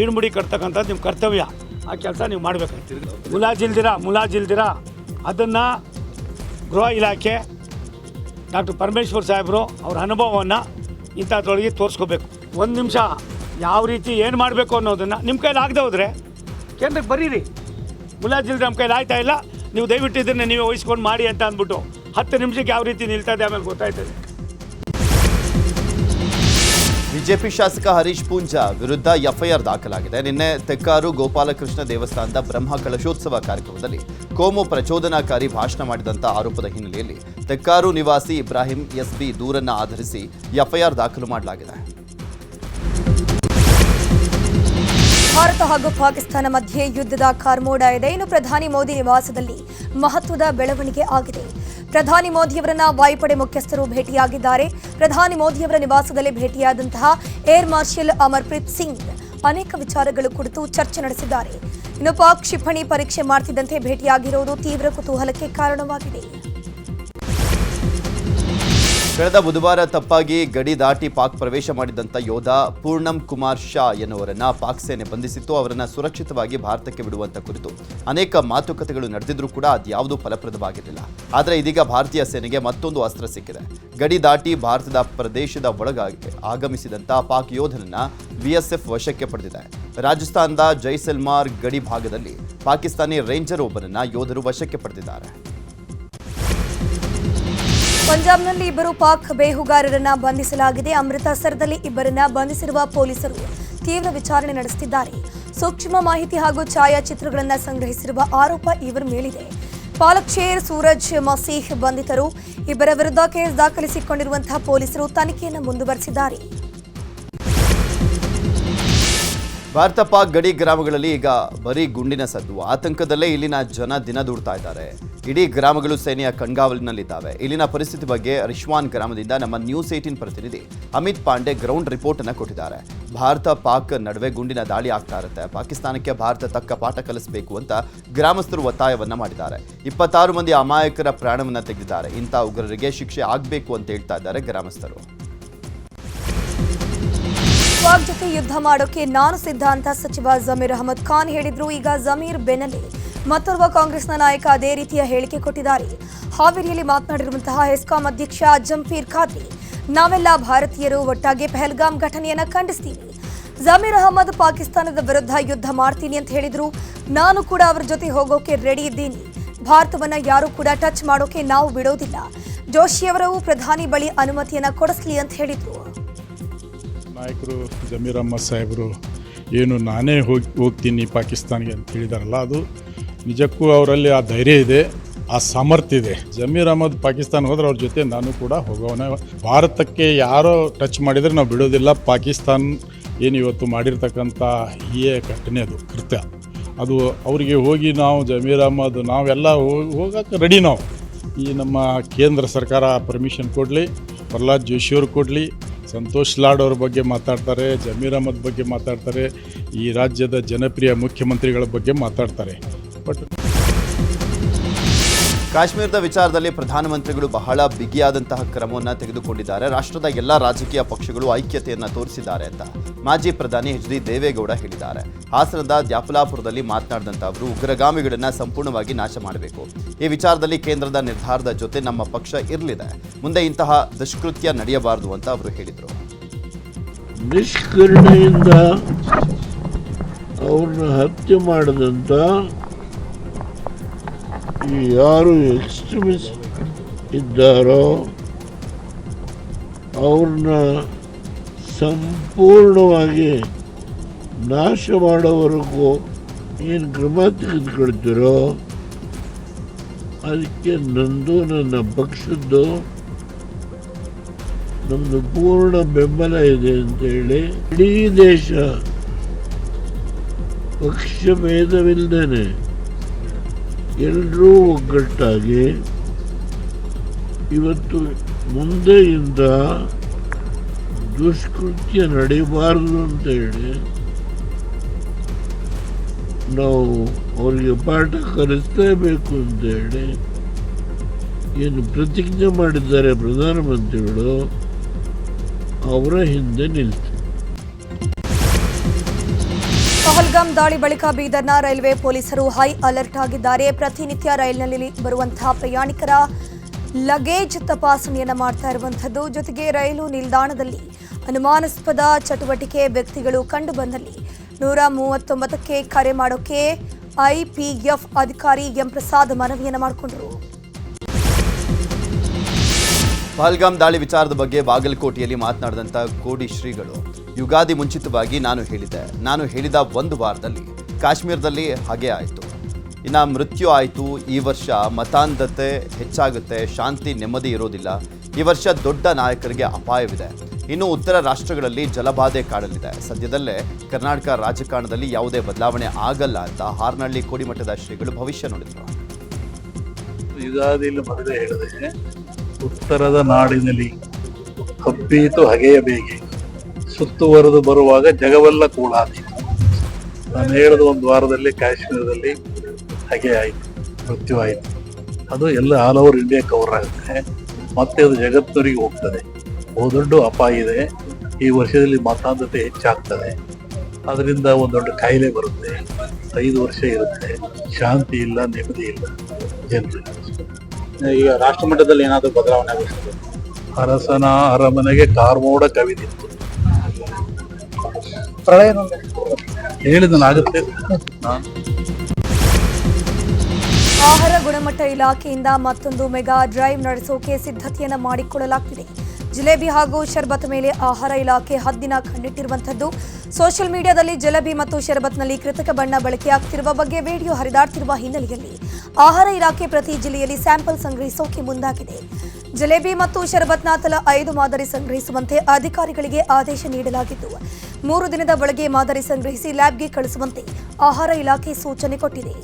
ಈಡ್ಮುಡಿ ಕಟ್ತಕ್ಕಂಥದ್ದು ನಿಮ್ಮ ಕರ್ತವ್ಯ. ಆ ಕೆಲಸ ನೀವು ಮಾಡಬೇಕಾಗ್ತದೆ ಮುಲಾಜಿಲ್ದಿರ ಮುಲಾಜಿಲ್ದಿರ. ಅದನ್ನು ಗೃಹ ಇಲಾಖೆ ಡಾಕ್ಟರ್ ಪರಮೇಶ್ವರ್ ಸಾಹೇಬರು ಅವ್ರ ಅನುಭವವನ್ನು ಇಂಥದ್ರೊಳಗೆ ತೋರಿಸ್ಕೋಬೇಕು. ಒಂದು ನಿಮಿಷ ಯಾವ ರೀತಿ ಏನು ಮಾಡಬೇಕು ಅನ್ನೋದನ್ನು ನಿಮ್ಮ ಕೈಲಿ ಆಗದೆ ಹೋದರೆ ಕೇಂದ್ರಕ್ಕೆ ಬರೀರಿ. ಮುಲಾಜಿಲ್ದೆ ನಮ್ಮ ಕೈಲಿ ಆಯ್ತಾ ಇಲ್ಲ? ನೀವು ದಯವಿಟ್ಟು ಇದನ್ನು ನೀವೇ ವಹಿಸ್ಕೊಂಡು ಮಾಡಿ ಅಂತ ಅಂದ್ಬಿಟ್ಟು ಹತ್ತು ನಿಮಿಷಕ್ಕೆ ಯಾವ ರೀತಿ ನಿಲ್ತದೆ ಆಮೇಲೆ ಗೊತ್ತಾಯ್ತದೆ. ಬಿಜೆಪಿ ಶಾಸಕ ಹರೀಶ್ ಪೂಂಜಾ ವಿರುದ್ಧ ಎಫ್ಐಆರ್ ದಾಖಲಾಗಿದೆ. ನಿನ್ನೆ ತೆಕ್ಕಾರು ಗೋಪಾಲಕೃಷ್ಣ ದೇವಸ್ಥಾನದ ಬ್ರಹ್ಮ ಕಳಶೋತ್ಸವ ಕಾರ್ಯಕ್ರಮದಲ್ಲಿ ಕೋಮು ಪ್ರಚೋದನಾಕಾರಿ ಭಾಷಣ ಮಾಡಿದಂತ ಆರೋಪದ ಹಿನ್ನೆಲೆಯಲ್ಲಿ ತೆಕ್ಕಾರು ನಿವಾಸಿ ಇಬ್ರಾಹಿಂ ಎಸ್ಬಿ ದೂರನ್ನು ಆಧರಿಸಿ ಎಫ್ಐಆರ್ ದಾಖಲು ಮಾಡಲಾಗಿದೆ. ಭಾರತ ಹಾಗೂ ಪಾಕಿಸ್ತಾನ ಮಧ್ಯೆ ಯುದ್ಧದ ಕಾರ್ಮೋಡ ಇದೆ. ಇನ್ನು ಪ್ರಧಾನಿ ಮೋದಿ ನಿವಾಸದಲ್ಲಿ ಮಹತ್ವದ ಬೆಳವಣಿಗೆ ಆಗಿದೆ. ಪ್ರಧಾನಿ ಮೋದಿಯವರನ್ನ ವಾಯುಪಡೆ ಮುಖ್ಯಸ್ಥರು ಭೇಟಿಯಾಗಿದ್ದಾರೆ. ಪ್ರಧಾನಿ ಮೋದಿಯವರ ನಿವಾಸದಲ್ಲಿ ಭೇಟಿಯಾದಂತಹ ಏರ್ ಮಾರ್ಷಲ್ ಅಮರ್ಪ್ರೀತ್ ಸಿಂಗ್ ಅನೇಕ ವಿಚಾರಗಳು ಕುರಿತು ಚರ್ಚೆ ನಡೆಸಿದ್ದಾರೆ. ಇನ್ನು ಪಾಕ್ ಕ್ಷಿಪಣಿ ಪರೀಕ್ಷೆ ಮಾಡ್ತಿದ್ದಂತೆ ಭೇಟಿಯಾಗಿರುವುದು ತೀವ್ರ ಕುತೂಹಲಕ್ಕೆ ಕಾರಣವಾಗಿದೆ. ಕಳೆದ ಬುಧವಾರ ತಪ್ಪಾಗಿ ಗಡಿ ದಾಟಿ ಪಾಕ್ ಪ್ರವೇಶ ಮಾಡಿದಂಥ ಯೋಧ ಪೂರ್ಣಂ ಕುಮಾರ್ ಶಾ ಎನ್ನುವರನ್ನ ಪಾಕ್ ಸೇನೆ ಬಂಧಿಸಿತ್ತು. ಅವರನ್ನ ಸುರಕ್ಷಿತವಾಗಿ ಭಾರತಕ್ಕೆ ಬಿಡುವಂತ ಕುರಿತು ಅನೇಕ ಮಾತುಕತೆಗಳು ನಡೆದಿದ್ರೂ ಕೂಡ ಅದ್ಯಾವುದೂ ಫಲಪ್ರದವಾಗಿರಲಿಲ್ಲ. ಆದರೆ ಇದೀಗ ಭಾರತೀಯ ಸೇನೆಗೆ ಮತ್ತೊಂದು ಅಸ್ತ್ರ ಸಿಕ್ಕಿದೆ. ಗಡಿ ದಾಟಿ ಭಾರತದ ಪ್ರದೇಶದ ಒಳಗಾಗಿ ಆಗಮಿಸಿದಂಥ ಪಾಕ್ ಯೋಧನನ್ನ ಬಿಎಸ್ಎಫ್ ವಶಕ್ಕೆ ಪಡೆದಿದೆ. ರಾಜಸ್ಥಾನದ ಜೈಸಲ್ಮಾರ್ ಗಡಿ ಭಾಗದಲ್ಲಿ ಪಾಕಿಸ್ತಾನಿ ರೇಂಜರ್ ಒಬ್ಬರನ್ನ ಯೋಧರು ವಶಕ್ಕೆ ಪಡೆದಿದ್ದಾರೆ. ಪಂಜಾಬ್ನಲ್ಲಿ ಇಬ್ಬರು ಪಾಕ್ ಬೇಹುಗಾರರನ್ನ ಬಂಧಿಸಲಾಗಿದೆ. ಅಮೃತಸರದಲ್ಲಿ ಇಬ್ಬರನ್ನ ಬಂಧಿಸಿರುವ ಪೊಲೀಸರು ತೀವ್ರ ವಿಚಾರಣೆ ನಡೆಸುತ್ತಿದ್ದಾರೆ. ಸೂಕ್ಷ್ಮ ಮಾಹಿತಿ ಹಾಗೂ ಛಾಯಾಚಿತ್ರಗಳನ್ನು ಸಂಗ್ರಹಿಸಿರುವ ಆರೋಪ ಇವರ ಮೇಲಿದೆ. ಪಾಲಕ್ಷೇರ್ ಸೂರಜ್ ಮಸೀಹ್ ಬಂಧಿತರು. ಇಬ್ಬರ ವಿರುದ್ಧ ಕೇಸ್ ದಾಖಲಿಸಿಕೊಂಡಿರುವಂತಹ ಪೊಲೀಸರು ತನಿಖೆಯನ್ನು ಮುಂದುವರೆಸಿದ್ದಾರೆ. ಭಾರತ ಪಾಕ್ ಗಡಿ ಗ್ರಾಮಗಳಲ್ಲಿ ಈಗ ಬರೀ ಗುಂಡಿನ ಸದ್ದು. ಆತಂಕದಲ್ಲೇ ಇಲ್ಲಿನ ಜನ ದಿನ ದೂಡ್ತಾ ಇದ್ದಾರೆ. ಇಡೀ ಗ್ರಾಮಗಳು ಸೇನೆಯ ಕಣ್ಗಾವಲಿನಲ್ಲಿದ್ದಾವೆ. ಇಲ್ಲಿನ ಪರಿಸ್ಥಿತಿ ಬಗ್ಗೆ ರಿಶ್ವಾನ್ ಗ್ರಾಮದಿಂದ ನಮ್ಮ ನ್ಯೂಸ್ ಏಟೀನ್ ಪ್ರತಿನಿಧಿ ಅಮಿತ್ ಪಾಂಡೆ ಗ್ರೌಂಡ್ ರಿಪೋರ್ಟ್ ಅನ್ನು ಕೊಟ್ಟಿದ್ದಾರೆ. ಭಾರತ ಪಾಕ್ ನಡುವೆ ಗುಂಡಿನ ದಾಳಿ ಆಗ್ತಾ ಇರುತ್ತೆ. ಪಾಕಿಸ್ತಾನಕ್ಕೆ ಭಾರತ ತಕ್ಕ ಪಾಠ ಕಲಿಸಬೇಕು ಅಂತ ಗ್ರಾಮಸ್ಥರು ಒತ್ತಾಯವನ್ನ ಮಾಡಿದ್ದಾರೆ. ಇಪ್ಪತ್ತಾರು ಮಂದಿ ಅಮಾಯಕರ ಪ್ರಾಣವನ್ನ ತೆಗೆದಿದ್ದಾರೆ. ಇಂಥ ಉಗ್ರರಿಗೆ ಶಿಕ್ಷೆ ಆಗಬೇಕು ಅಂತ ಹೇಳ್ತಾ ಇದ್ದಾರೆ ಗ್ರಾಮಸ್ಥರು. ಪಾಕ್ ಜೊತೆ ಯುದ್ಧ ಮಾಡೋಕೆ ನಾನು ಸಿದ್ಧ ಅಂತ ಸಚಿವ ಜಮೀರ್ ಅಹಮದ್ ಖಾನ್ ಹೇಳಿದ್ರು. ಈಗ ಜಮೀರ್ ಬೆನ್ನಲ್ಲೇ ಮತ್ತೋರ್ವ ಕಾಂಗ್ರೆಸ್ನ ನಾಯಕ ಅದೇ ರೀತಿಯ ಹೇಳಿಕೆ ಕೊಟ್ಟಿದ್ದಾರೆ. ಹಾವೇರಿಯಲ್ಲಿ ಮಾತನಾಡಿರುವಂತಹ ಹೆಸ್ಕಾಂ ಅಧ್ಯಕ್ಷ ಜಂಫೀರ್ ಖಾದ್ರಿ, ನಾವೆಲ್ಲ ಭಾರತೀಯರು ಒಟ್ಟಾಗಿ ಪೆಹಲ್ಗಾಮ್ ಘಟನೆಯನ್ನು ಖಂಡಿಸ್ತೀವಿ. ಜಮೀರ್ ಅಹಮದ್ ಪಾಕಿಸ್ತಾನದ ವಿರುದ್ಧ ಯುದ್ಧ ಮಾಡ್ತೀನಿ ಅಂತ ಹೇಳಿದ್ರು. ನಾನು ಕೂಡ ಅವರ ಜೊತೆ ಹೋಗೋಕೆ ರೆಡಿ ಇದ್ದೀನಿ. ಭಾರತವನ್ನ ಯಾರು ಕೂಡ ಟಚ್ ಮಾಡೋಕೆ ನಾವು ಬಿಡೋದಿಲ್ಲ. ಜೋಶಿಯವರು ಪ್ರಧಾನಿ ಬಳಿ ಅನುಮತಿಯನ್ನು ಕೊಡಿಸ್ಲಿ ಅಂತ ಹೇಳಿದ್ರು. ನಾಯಕರು ಜಮೀರ್ ಅಹ್ಮದ್ ಸಾಹೇಬರು ಏನು ನಾನೇ ಹೋಗಿ, ಹೋಗ್ತೀನಿ ಪಾಕಿಸ್ತಾನ್ಗೆ ಅಂತ ಹೇಳಿದಾರಲ್ಲ, ಅದು ನಿಜಕ್ಕೂ ಅವರಲ್ಲಿ ಆ ಧೈರ್ಯ ಇದೆ, ಆ ಸಾಮರ್ಥ್ಯ ಇದೆ. ಜಮೀರ್ ಅಹಮದ್ ಪಾಕಿಸ್ತಾನ ಹೋದ್ರೆ ಅವ್ರ ಜೊತೆ ನಾನು ಕೂಡ ಹೋಗೋಣ ಭಾರತಕ್ಕೆ ಯಾರೋ ಟಚ್ ಮಾಡಿದರೆ ನಾವು ಬಿಡೋದಿಲ್ಲ. ಪಾಕಿಸ್ತಾನ್ ಏನು ಇವತ್ತು ಮಾಡಿರ್ತಕ್ಕಂಥ ಹೀಯೇ ಘಟನೆ ಅದು, ಕೃತ್ಯ. ಅದು ಅವರಿಗೆ ಹೋಗಿ ನಾವು ಜಮೀರ್ ಅಹಮದ್, ನಾವೆಲ್ಲ ಹೋಗಕ್ಕೆ ರೆಡಿ ನಾವು. ಈ ನಮ್ಮ ಕೇಂದ್ರ ಸರ್ಕಾರ ಪರ್ಮಿಷನ್ ಕೊಡಲಿ, ಪ್ರಹ್ಲಾದ್ ಜೋಶಿಯವ್ರು ಕೊಡಲಿ ಸಂತೋಷ್ ಲಾಡ್ ಅವ್ರ ಬಗ್ಗೆ ಮಾತಾಡ್ತಾರೆ, ಜಮೀರ್ ಅಹಮದ್ ಬಗ್ಗೆ ಮಾತಾಡ್ತಾರೆ, ಈ ರಾಜ್ಯದ ಜನಪ್ರಿಯ ಮುಖ್ಯಮಂತ್ರಿಗಳ ಬಗ್ಗೆ ಮಾತಾಡ್ತಾರೆ. ಬಟ್ ಕಾಶ್ಮೀರದ ವಿಚಾರದಲ್ಲಿ ಪ್ರಧಾನಮಂತ್ರಿಗಳು ಬಹಳ ಬಿಗಿಯಾದಂತಹ ಕ್ರಮವನ್ನು ತೆಗೆದುಕೊಂಡಿದ್ದಾರೆ. ರಾಷ್ಟ್ರದ ಎಲ್ಲ ರಾಜಕೀಯ ಪಕ್ಷಗಳು ಐಕ್ಯತೆಯನ್ನು ತೋರಿಸಿದ್ದಾರೆ ಅಂತ ಮಾಜಿ ಪ್ರಧಾನಿ ಎಚ್ ಡಿ ದೇವೇಗೌಡ ಹೇಳಿದ್ದಾರೆ. ಹಾಸನದ ದ್ಯಾಪಲಾಪುರದಲ್ಲಿ ಮಾತನಾಡಿದಂಥ ಅವರು, ಉಗ್ರಗಾಮಿಗಳನ್ನು ಸಂಪೂರ್ಣವಾಗಿ ನಾಶ ಮಾಡಬೇಕು. ಈ ವಿಚಾರದಲ್ಲಿ ಕೇಂದ್ರದ ನಿರ್ಧಾರದ ಜೊತೆ ನಮ್ಮ ಪಕ್ಷ ಇರಲಿದೆ. ಮುಂದೆ ಇಂತಹ ದುಷ್ಕೃತ್ಯ ನಡೆಯಬಾರದು ಅಂತ ಅವರು ಹೇಳಿದರು. ನಿಷ್ಕರ್ಣೆಯಿಂದ ಅವ್ರನ್ನ ಹತ್ಯೆ ಮಾಡಿದಂಥ ಯಾರು ಎಕ್ಸ್ಟ್ರೀಮಿಸ್ಟ್ ಇದ್ದಾರೋ ಅವ್ರನ್ನ ಸಂಪೂರ್ಣವಾಗಿ ನಾಶ ಮಾಡೋವರೆಗೂ ಏನು ಕ್ರಮ ತೆಗೆದುಕೊಳ್ತೀರೋ ಅದಕ್ಕೆ ನಂದು, ನನ್ನ ಪಕ್ಷದ್ದು ನಮ್ಮದು ಪೂರ್ಣ ಬೆಂಬಲ ಇದೆ ಅಂತೇಳಿ ಇಡೀ ದೇಶ ಪಕ್ಷ ಭೇದವಿಲ್ಲದೇನೆ ಎಲ್ಲರೂ ಒಗ್ಗಟ್ಟಾಗಿ ಇವತ್ತು ಮುಂದೆಯಿಂದ ದುಷ್ಕೃತ್ಯ ನಡೆಯಬಾರದು ಅಂತ ಹೇಳಿ ನಾವು ಅವರಿಗೆ ಪಾಠ ಕಲಿಸಲೇಬೇಕು ಅಂತ ಹೇಳಿ ಏನು ಪ್ರತಿಜ್ಞೆ ಮಾಡಿದ್ದಾರೆ ಪ್ರಧಾನಮಂತ್ರಿಗಳು, ಅವರ ಹಿಂದೆ ನಿಲ್ತು ದಾಳಿ ಬಳಿಕ ಬೀದರ್ನ ರೈಲ್ವೆ ಪೊಲೀಸರು ಹೈ ಅಲರ್ಟ್ ಆಗಿದ್ದಾರೆ. ಪ್ರತಿನಿತ್ಯ ರೈಲಿನಲ್ಲಿ ಬರುವಂತಹ ಪ್ರಯಾಣಿಕರ ಲಗೇಜ್ ತಪಾಸಣೆಯನ್ನು ಮಾಡ್ತಾ ಇರುವಂಥದ್ದು. ಜೊತೆಗೆ ರೈಲು ನಿಲ್ದಾಣದಲ್ಲಿ ಅನುಮಾನಾಸ್ಪದ ಚಟುವಟಿಕೆ ವ್ಯಕ್ತಿಗಳು ಕಂಡು ಬಂದಲ್ಲಿ ನೂರ ಮೂವತ್ತೊಂಬತ್ತಕ್ಕೆ ಕರೆ ಮಾಡೋಕೆ ಐಪಿಎಫ್ ಅಧಿಕಾರಿ ಎಂ ಪ್ರಸಾದ್ ಮನವಿಯನ್ನು ಮಾಡಿಕೊಂಡರು. ಪಹಲ್ಗಾಮ್ ದಾಳಿ ವಿಚಾರದ ಬಗ್ಗೆ ಬಾಗಲಕೋಟೆಯಲ್ಲಿ ಮಾತನಾಡಿದಂಥ ಕೋಡಿ ಶ್ರೀಗಳು. ಯುಗಾದಿ ಮುಂಚಿತವಾಗಿ ನಾನು ಹೇಳಿದ್ದೆ. ನಾನು ಹೇಳಿದ ಒಂದು ವಾರದಲ್ಲಿ, ಕಾಶ್ಮೀರದಲ್ಲಿ ಹಾಗೆ ಆಯಿತು. ಇನ್ನು ಮೃತ್ಯು ಆಯಿತು. ಈ ವರ್ಷ ಮತಾಂಧತೆ ಹೆಚ್ಚಾಗುತ್ತೆ. ಶಾಂತಿ ನೆಮ್ಮದಿ ಇರೋದಿಲ್ಲ. ಈ ವರ್ಷ ದೊಡ್ಡ ನಾಯಕರಿಗೆ ಅಪಾಯವಿದೆ. ಇನ್ನು ಉತ್ತರ ರಾಷ್ಟ್ರಗಳಲ್ಲಿ ಜಲಬಾಧೆ ಕಾಡಲಿದೆ. ಸದ್ಯದಲ್ಲೇ ಕರ್ನಾಟಕ ರಾಜಕಾರಣದಲ್ಲಿ ಯಾವುದೇ ಬದಲಾವಣೆ ಆಗಲ್ಲ ಅಂತ ಹಾರ್ನಹಳ್ಳಿ ಕೋಡಿಮಠದ ಶ್ರೀಗಳು ಭವಿಷ್ಯ ನೋಡಿದರು. ಯುಗಾದಿಯಲ್ಲಿ ಮೊದಲೇ ಹೇಳಿದೆ, ಉತ್ತರದ ನಾಡಿನಲ್ಲಿ ಹಬ್ಬೀತು ಹಗೆಯ ಬೇಗೆ. ಸುತ್ತುವರೆದು ಬರುವಾಗ ಜಗವೆಲ್ಲ ಕೂಳಾದೀತು ನಾನು ಹೇಳಿದ ಒಂದು ವಾರದಲ್ಲಿ ಕಾಶ್ಮೀರದಲ್ಲಿ ಹಾಗೆ ಆಯಿತು ಮೃತ್ಯು ಆಯಿತು. ಅದು ಎಲ್ಲ ಆಲ್ ಓವರ್ ಇಂಡಿಯಾ ಕವರ್ ಆಗುತ್ತೆ. ಮತ್ತೆ ಅದು ಜಗತ್ತಿನವರಿಗೆ ಹೋಗ್ತದೆ. ಬಹುದೊಡ್ಡ ಅಪಾಯ ಇದೆ. ಈ ವರ್ಷದಲ್ಲಿ ಮತಾಂಧತೆ ಹೆಚ್ಚಾಗ್ತದೆ. ಅದರಿಂದ ಒಂದು ದೊಡ್ಡ ಕಾಯಿಲೆ ಬರುತ್ತೆ. ಐದು ವರ್ಷ ಇರುತ್ತೆ. ಶಾಂತಿ ಇಲ್ಲ ನೆಮ್ಮದಿ ಇಲ್ಲ ಜನರಿಗೆ. ಈಗ ರಾಷ್ಟ್ರಮಟ್ಟದಲ್ಲಿ ಏನಾದರೂ ಬದಲಾವಣೆ ಆಗುತ್ತೆ? ಅರಸನ ಅರಮನೆಗೆ ಕಾರ್ಮೋಡ ಕವಿದಿತ್ತು. ಪ್ರಳಯ ಹೇಳಿದನಾಗುತ್ತೆ ನಾನು ಆಹಾರ ಗುಣಮಟ್ಟ ಇಲಾಖೆಯಿಂದ ಮತ್ತೊಂದು ಮೆಗಾ ಡ್ರೈವ್ ನಡೆಸೋಕೆ ಸಿದ್ಧತೆಯನ್ನ ಮಾಡಿಕೊಳ್ಳಲಾಗಿದೆ ಜಿಲೇಬಿ ಹಾಗೂ ಶರ್ಬತ್ ಮೇಲೆ ಆಹಾರ ಇಲಾಖೆ ಹದ್ದಿನ ಕಣ್ಣಿಟ್ಟಿರುವಂಥದ್ದು. ಸೋಷಿಯಲ್ ಮೀಡಿಯಾದಲ್ಲಿ ಜಲೇಬಿ ಮತ್ತು ಶರ್ಬತ್ನಲ್ಲಿ ಕೃತಕ ಬಣ್ಣ ಬಳಕೆಯಾಗ್ತಿರುವ ಬಗ್ಗೆ ವಿಡಿಯೋ ಹರಿದಾಡ್ತಿರುವ ಹಿನ್ನೆಲೆಯಲ್ಲಿ ಆಹಾರ ಇಲಾಖೆ ಪ್ರತಿ ಜಿಲ್ಲೆಯಲ್ಲಿ ಸ್ಯಾಂಪಲ್ ಸಂಗ್ರಹಿಸೋಕೆ ಮುಂದಾಗಿದೆ. ಜಲೇಬಿ ಮತ್ತು ಶರಬತ್ನ ತಲಾ ಐದು ಮಾದರಿ ಸಂಗ್ರಹಿಸುವಂತೆ ಅಧಿಕಾರಿಗಳಿಗೆ ಆದೇಶ ನೀಡಲಾಗಿದ್ದು, ಮೂರು ದಿನದ ಒಳಗೆ ಮಾದರಿ ಸಂಗ್ರಹಿಸಿ ಲ್ಯಾಬ್ಗೆ ಕಳಿಸುವಂತೆ ಆಹಾರ ಇಲಾಖೆ ಸೂಚನೆ ಕೊಟ್ಟಿದೆ.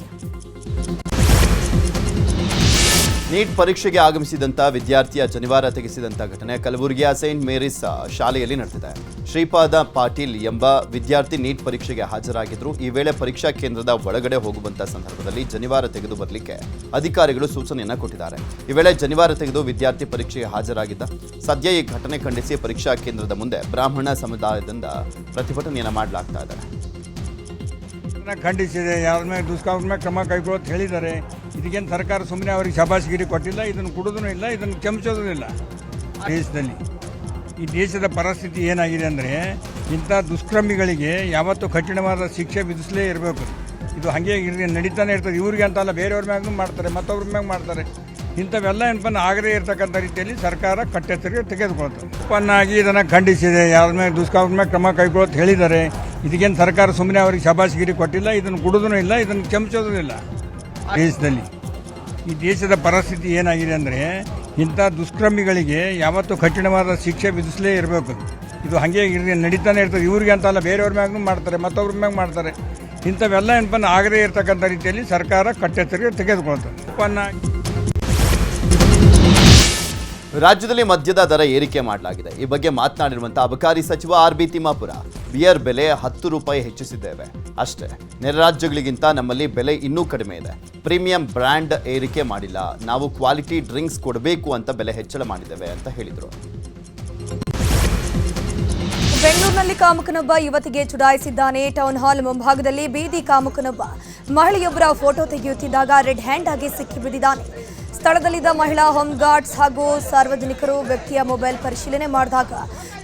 ನೀಟ್ ಪರೀಕ್ಷೆಗೆ ಆಗಮಿಸಿದಂತ ವಿದ್ಯಾರ್ಥಿಯ ಶನಿವಾರ ತೆಗೆಸಿದಂಥ ಘಟನೆ ಕಲಬುರಗಿಯ ಸೈಂಟ್ ಮೇರಿಸ್ ಶಾಲೆಯಲ್ಲಿ ನಡೆದಿದೆ. ಶ್ರೀಪಾದ ಪಾಟೀಲ್ ಎಂಬ ವಿದ್ಯಾರ್ಥಿ ನೀಟ್ ಪರೀಕ್ಷೆಗೆ ಹಾಜರಾಗಿದ್ರು. ಈ ವೇಳೆ ಪರೀಕ್ಷಾ ಕೇಂದ್ರದ ಒಳಗಡೆ ಹೋಗುವಂಥ ಸಂದರ್ಭದಲ್ಲಿ ಜನಿವಾರ ತೆಗೆದು ಬರಲಿಕ್ಕೆ ಅಧಿಕಾರಿಗಳು ಸೂಚನೆಯನ್ನು ಕೊಟ್ಟಿದ್ದಾರೆ. ಈ ವೇಳೆ ಜನಿವಾರ ತೆಗೆದು ವಿದ್ಯಾರ್ಥಿ ಪರೀಕ್ಷೆಗೆ ಹಾಜರಾಗಿದ್ದ ಸದ್ಯ ಈ ಘಟನೆ ಖಂಡಿಸಿ ಪರೀಕ್ಷಾ ಕೇಂದ್ರದ ಮುಂದೆ ಬ್ರಾಹ್ಮಣ ಸಮುದಾಯದಿಂದ ಪ್ರತಿಭಟನೆಯನ್ನು ಮಾಡಲಾಗ್ತಾ ಇದೆ ಖಂಡಿಸಿದೆ. ಯಾರ ಮೇಲೆ ದುಷ್ಕರ್ಮ ಕ್ರಮ ಕೈಗೊಳ್ಳೋದು ಹೇಳಿದ್ದಾರೆ. ಇದಕ್ಕೇನು ಸರ್ಕಾರ ಸುಮ್ಮನೆ ಅವರಿಗೆ ಶಬಾಷ್ಗಿರಿ ಕೊಟ್ಟಿಲ್ಲ, ಇದನ್ನು ಕೊಡೋದೂ ಇಲ್ಲ, ಇದನ್ನು ಕೆಂಚೋದೂ ಇಲ್ಲ ದೇಶದಲ್ಲಿ. ಈ ದೇಶದ ಪರಿಸ್ಥಿತಿ ಏನಾಗಿದೆ ಅಂದರೆ, ಇಂಥ ದುಷ್ಕರ್ಮಿಗಳಿಗೆ ಯಾವತ್ತೂ ಕಠಿಣವಾದ ಶಿಕ್ಷೆ ವಿಧಿಸಲೇ ಇರಬೇಕು. ಇದು ಹಾಗೆ ಇರಲಿ, ನಡೀತಾನೆ ಇರ್ತದೆ. ಇವ್ರಿಗೆ ಅಂತಲ್ಲ ಬೇರೆಯವ್ರ ಮ್ಯಾಗೂ ಮಾಡ್ತಾರೆ ಮತ್ತೊಬ್ರ ಮ್ಯಾಗ ಮಾಡ್ತಾರೆ. ಇಂಥವೆಲ್ಲ ಏನಪ್ಪ ಆಗದೇ ಇರತಕ್ಕಂಥ ರೀತಿಯಲ್ಲಿ ಸರ್ಕಾರ ಕಟ್ಟೆಚ್ಚರಿಕೆ ತೆಗೆದುಕೊಳ್ತದೆ ಉತ್ಪನ್ನಾಗಿ ಇದನ್ನು ಖಂಡಿಸಿದೆ. ಯಾರ ಮೇಲೆ ದುಷ್ಕರ್ಮ ಮೇಲೆ ಕ್ರಮ ಕೈಗೊಳ್ಳೋದು ಹೇಳಿದ್ದಾರೆ. ಇದಕ್ಕೇನು ಸರ್ಕಾರ ಸುಮ್ಮನೆ ಅವರಿಗೆ ಶಬಾಷ್ಗಿರಿ ಕೊಟ್ಟಿಲ್ಲ, ಇದನ್ನು ಕುಡಿದೂ ಇಲ್ಲ, ಇದನ್ನು ಕೆಂಚೋದೂ ಇಲ್ಲ ದೇಶದಲ್ಲಿ. ಈ ದೇಶದ ಪರಿಸ್ಥಿತಿ ಏನಾಗಿದೆ ಅಂದರೆ ಇಂಥ ದುಷ್ಕರ್ಮಿಗಳಿಗೆ ಯಾವತ್ತೂ ಕಠಿಣವಾದ ಶಿಕ್ಷೆ ವಿಧಿಸಲೇ ಇರಬೇಕು. ಇದು ಹಾಗೆ ಇರಲಿ, ನಡೀತಾನೆ ಇರ್ತದೆ. ಇವ್ರಿಗೆ ಅಂತ ಅಲ್ಲ, ಬೇರೆಯವ್ರ ಮ್ಯಾಗೂ ಮಾಡ್ತಾರೆ ಮತ್ತೊಬ್ರ ಮ್ಯಾಗ ಮಾಡ್ತಾರೆ. ಇಂಥವೆಲ್ಲ ಏನಪ್ಪ ಆಗದೇ ಇರತಕ್ಕಂಥ ರೀತಿಯಲ್ಲಿ ಸರ್ಕಾರ ಕಟ್ಟೆಚ್ಚರಿಕೆ ತೆಗೆದುಕೊಳ್ತದೆ ರಾಜ್ಯದಲ್ಲಿ ಮದ್ಯದ ದರ ಏರಿಕೆ ಮಾಡಲಾಗಿದೆ. ಈ ಬಗ್ಗೆ ಮಾತನಾಡಿರುವಂತಹ ಅಬಕಾರಿ ಸಚಿವ ಆರ್ ಬಿ ತಿಮ್ಮಾಪುರ. ಬಿಯರ್ ಬೆಲೆ ಹತ್ತು ರೂಪಾಯಿ ಹೆಚ್ಚಿಸಿದ್ದೇವೆ. ಅಷ್ಟೇ, ನೆರೆ ರಾಜ್ಯಗಳಿಗಿಂತ ನಮ್ಮಲ್ಲಿ ಬೆಲೆ ಇನ್ನೂ ಕಡಿಮೆ ಇದೆ. ಪ್ರೀಮಿಯಂ ಬ್ರ್ಯಾಂಡ್ ಏರಿಕೆ ಮಾಡಿಲ್ಲ. ನಾವು ಕ್ವಾಲಿಟಿ ಡ್ರಿಂಕ್ಸ್ ಕೊಡಬೇಕು ಅಂತ ಬೆಲೆ ಹೆಚ್ಚಳ ಮಾಡಿದ್ದೇವೆ ಅಂತ ಹೇಳಿದರು. ಬೆಂಗಳೂರಿನಲ್ಲಿ ಕಾಮುಕನೊಬ್ಬ ಯುವತಿಗೆ ಚುಡಾಯಿಸಿದ್ದಾನೆ. ಟೌನ್ ಹಾಲ್ ಮುಂಭಾಗದಲ್ಲಿ ಬೀದಿ ಕಾಮುಕನೊಬ್ಬ ಮಹಿಳೆಯೊಬ್ಬರ ಫೋಟೋ ತೆಗೆಯುತ್ತಿದ್ದಾಗ ರೆಡ್ ಹ್ಯಾಂಡ್ ಆಗಿ ಸಿಕ್ಕಿಬಿದ್ದಿದ್ದಾನೆ ಸ್ಥಳದಲ್ಲಿದ್ದ ಮಹಿಳಾ ಹೋಮ್ ಗಾರ್ಡ್ಸ್ ಹಾಗೂ ಸಾರ್ವಜನಿಕರು ವ್ಯಕ್ತಿಯ ಮೊಬೈಲ್ ಪರಿಶೀಲನೆ ಮಾಡಿದಾಗ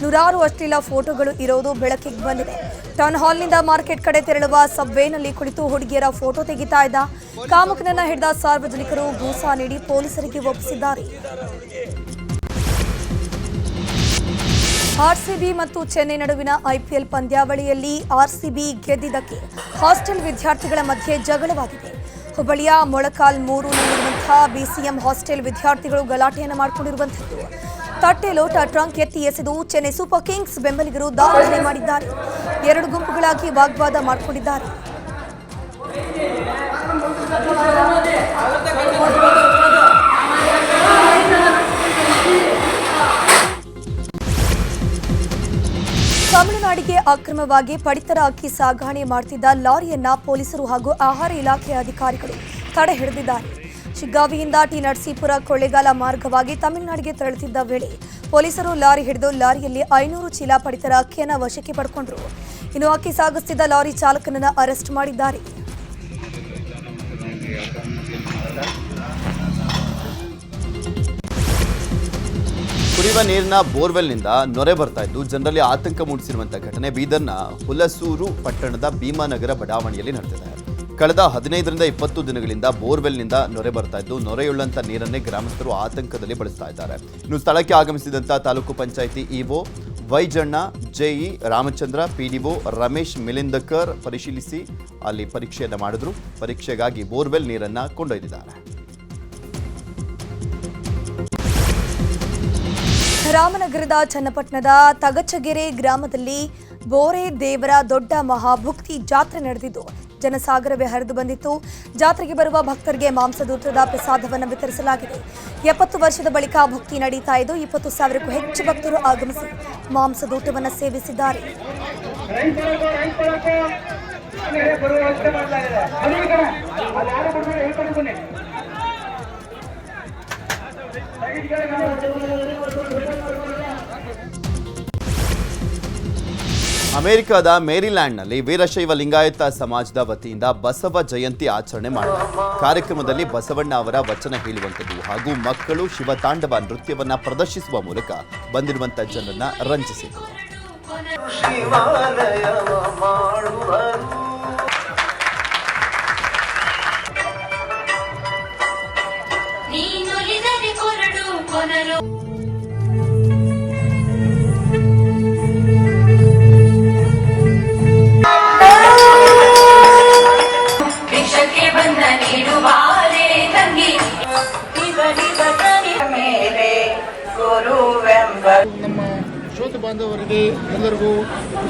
ನೂರಾರು ಅಶ್ಲೀಲ ಫೋಟೋಗಳು ಇರೋದು ಬೆಳಕಿಗೆ ಬಂದಿದೆ. ಟೌನ್ ಹಾಲ್ನಿಂದ ಮಾರ್ಕೆಟ್ ಕಡೆ ತೆರಳುವ ಸಬ್ವೇನಲ್ಲಿ ಕುಳಿತು ಹುಡುಗಿಯರ ಫೋಟೋ ತೆಗಿತಾ ಇದ್ದ. ಕಾಮುಕನನ್ನ ಹಿಡಿದ ಸಾರ್ವಜನಿಕರು ಗೂಸಾ ನೀಡಿ ಪೊಲೀಸರಿಗೆ ಒಪ್ಪಿಸಿದ್ದಾರೆ. ಆರ್ಸಿಬಿ ಮತ್ತು ಚೆನ್ನೈ ನಡುವಿನ ಐಪಿಎಲ್ ಪಂದ್ಯಾವಳಿಯಲ್ಲಿ ಆರ್ಸಿಬಿ ಗೆದ್ದಿದ್ದಕ್ಕೆ ಹಾಸ್ಟೆಲ್ ವಿದ್ಯಾರ್ಥಿಗಳ ಮಧ್ಯೆ ಜಗಳವಾಗಿದೆ. ಹುಬ್ಬಳ್ಳಿಯ ಮೊಳಕಾಲ್ ಮೂರುನಲ್ಲಿರುವಂತಹ ಬಿಸಿಎಂ ಹಾಸ್ಟೆಲ್ ವಿದ್ಯಾರ್ಥಿಗಳು ಗಲಾಟೆಯನ್ನು ಮಾಡಿಕೊಂಡಿರುವಂಥದ್ದು. ತಟ್ಟೆ ಲೋಟ ಟ್ರಂಕ್ ಎತ್ತಿ ಎಸೆದು ಚೆನ್ನೈ ಸೂಪರ್ ಕಿಂಗ್ಸ್ ಬೆಂಬಲಿಗರು ದಾಖಲೆ ಮಾಡಿದ್ದಾರೆ. ಎರಡು ಗುಂಪುಗಳಾಗಿ ವಾಗ್ವಾದ ಮಾಡಿಕೊಂಡಿದ್ದಾರೆ. ತಮಿಳುನಾಡಿಗೆ ಅಕ್ರಮವಾಗಿ ಪಡಿತರ ಅಕ್ಕಿ ಸಾಗಣೆ ಮಾಡುತ್ತಿದ್ದ ಲಾರಿಯನ್ನ ಪೊಲೀಸರು ಹಾಗೂ ಆಹಾರ ಇಲಾಖೆ ಅಧಿಕಾರಿಗಳು ತಡೆ ಹಿಡಿದಿದ್ದಾರೆ. ಶಿಗ್ಗಾವಿಯಿಂದ ಟಿ ನರಸೀಪುರ ಕೊಳ್ಳೆಗಾಲ ಮಾರ್ಗವಾಗಿ ತಮಿಳುನಾಡಿಗೆ ತೆರಳುತ್ತಿದ್ದ ವೇಳೆ ಪೊಲೀಸರು ಲಾರಿ ಹಿಡಿದು ಲಾರಿಯಲ್ಲಿ ಐನೂರು ಚೀಲ ಪಡಿತರ ಅಕ್ಕಿಯನ್ನು ವಶಕ್ಕೆ ಪಡ್ಕೊಂಡ್ರು. ಇನ್ನು ಅಕ್ಕಿ ಸಾಗಿಸುತ್ತಿದ್ದ ಲಾರಿ ಚಾಲಕನನ್ನು ಅರೆಸ್ಟ್ ಮಾಡಿದ್ದಾರೆ. ಕುಡಿಯುವ ನೀರಿನ ಬೋರ್ವೆಲ್ನಿಂದ ನೊರೆ ಬರ್ತಾ ಇದ್ದು, ಜನರಲ್ಲಿ ಆತಂಕ ಮೂಡಿಸಿರುವಂತಹ ಘಟನೆ ಬೀದರ್ನ ಹುಲಸೂರು ಪಟ್ಟಣದ ಭೀಮಾನಗರ ಬಡಾವಣೆಯಲ್ಲಿ ನಡೆದಿದೆ. ಕಳೆದ ಹದಿನೈದರಿಂದ ಇಪ್ಪತ್ತು ದಿನಗಳಿಂದ ಬೋರ್ವೆಲ್ನಿಂದ ನೊರೆ ಬರ್ತಾ ಇದ್ದು, ನೊರೆಯುಳ್ಳಂತ ನೀರನ್ನೇ ಗ್ರಾಮಸ್ಥರು ಆತಂಕದಲ್ಲಿ ಬಳಸ್ತಾ ಇದ್ದಾರೆ. ಇನ್ನು ಸ್ಥಳಕ್ಕೆ ಆಗಮಿಸಿದಂತ taluk panchayat EO Vaijanna, JE Ramachandra, PDO Ramesh Milindakar ಪರಿಶೀಲಿಸಿ ಅಲ್ಲಿ ಪರೀಕ್ಷೆಯನ್ನು ಮಾಡಿದ್ರು. ಪರೀಕ್ಷೆಗಾಗಿ ಬೋರ್ವೆಲ್ ನೀರನ್ನ ಕೊಂಡೊಯ್ದಿದ್ದಾರೆ. ರಾಮನಗರದ ಚನ್ನಪಟ್ಟಣದ ತಗಚಗೆರೆ ಗ್ರಾಮದಲ್ಲಿ ಬೋರೆ ದೇವರ ದೊಡ್ಡ ಮಹಾಭುಕ್ತಿ ಜಾತ್ರೆ ನಡೆದಿದ್ದು ಜನಸಾಗರವೇ ಹರಿದು ಬಂದಿತ್ತು ಜಾತ್ರೆಗೆ ಬರುವ ಭಕ್ತರಿಗೆ ಮಾಂಸದೂತ್ರದ ಪ್ರಸಾದವನ್ನು ವಿತರಿಸಲಾಗಿದೆ ಎಪ್ಪತ್ತು ವರ್ಷದ ಬಳಿಕ ಭಕ್ತಿ ನಡೀತಾ ಇದ್ದು ಇಪ್ಪತ್ತು ಸಾವಿರಕ್ಕೂ ಹೆಚ್ಚು ಭಕ್ತರು ಆಗಮಿಸಿ ಮಾಂಸದೂಟವನ್ನು ಸೇವಿಸಿದ್ದಾರೆ ಅಮೆರಿಕದ ಮೇರಿಲ್ಯಾಂಡ್ನಲ್ಲಿ ವೀರಶೈವ ಲಿಂಗಾಯತ ಸಮಾಜದ ವತಿಯಿಂದ ಬಸವ ಜಯಂತಿ ಆಚರಣೆ ಮಾಡಿದರು. ಕಾರ್ಯಕ್ರಮದಲ್ಲಿ ಬಸವಣ್ಣ ಅವರ ವಚನ ಹೇಳುವಂಥದ್ದು ಹಾಗೂ ಮಕ್ಕಳು ಶಿವತಾಂಡವ ನೃತ್ಯವನ್ನು ಪ್ರದರ್ಶಿಸುವ ಮೂಲಕ ಬಂದಿರುವಂಥ ಜನರನ್ನ ರಂಜಿಸಿದರು. ಕೊನರು ಭಿಕ್ಷಕ್ಕೆ ಬಂದ ನೀಡುವಾರೆ ತಂಗಿ. ಮೇಲೆ ಗುರುವೆಂಬ ನಮ್ಮ ಶ್ರೋತ ಬಾಂಧವರಿಗೆ ಎಲ್ಲರಿಗೂ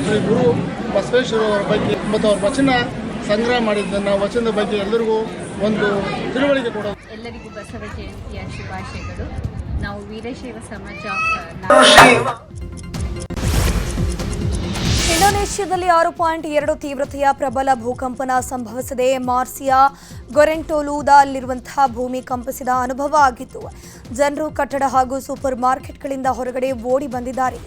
ಶ್ರೀ ಗುರು ಬಸವೇಶ್ವರ ಅವರ ಬಗ್ಗೆ ಮತ್ತು ಅವರ ವಚನ ಸಂಗ್ರಹ ಮಾಡಿದ್ದನ್ನು ವಚನದ ಬಗ್ಗೆ ಎಲ್ಲರಿಗೂ ಒಂದು ತಿಳುವಳಿಕೆ ಕೊಡೋದು. ಎಲ್ಲರಿಗೂ ಬಸವ ಜಯಂತಿಯ ಶುಭಾಶಯಗಳು. ನಾವು ವೀರಶೈವ ಸಮಾಜ ಇಂಡೋನೇಷ್ಯಾದಲ್ಲಿ ಆರು ಪಾಯಿಂಟ್ ಎರಡು ತೀವ್ರತೆಯ ಪ್ರಬಲ ಭೂಕಂಪನ ಸಂಭವಿಸಿದೆ ಮಾರ್ಸಿಯಾ ಗೊರೆಂಟೋಲೂದಲ್ಲಿರುವಂತಹ ಭೂಮಿ ಕಂಪಿಸಿದ ಅನುಭವ ಆಗಿತ್ತು. ಜನರು ಕಟ್ಟಡ ಹಾಗೂ ಸೂಪರ್ ಮಾರ್ಕೆಟ್ಗಳಿಂದ ಹೊರಗಡೆ ಓಡಿ ಬಂದಿದ್ದಾರೆ.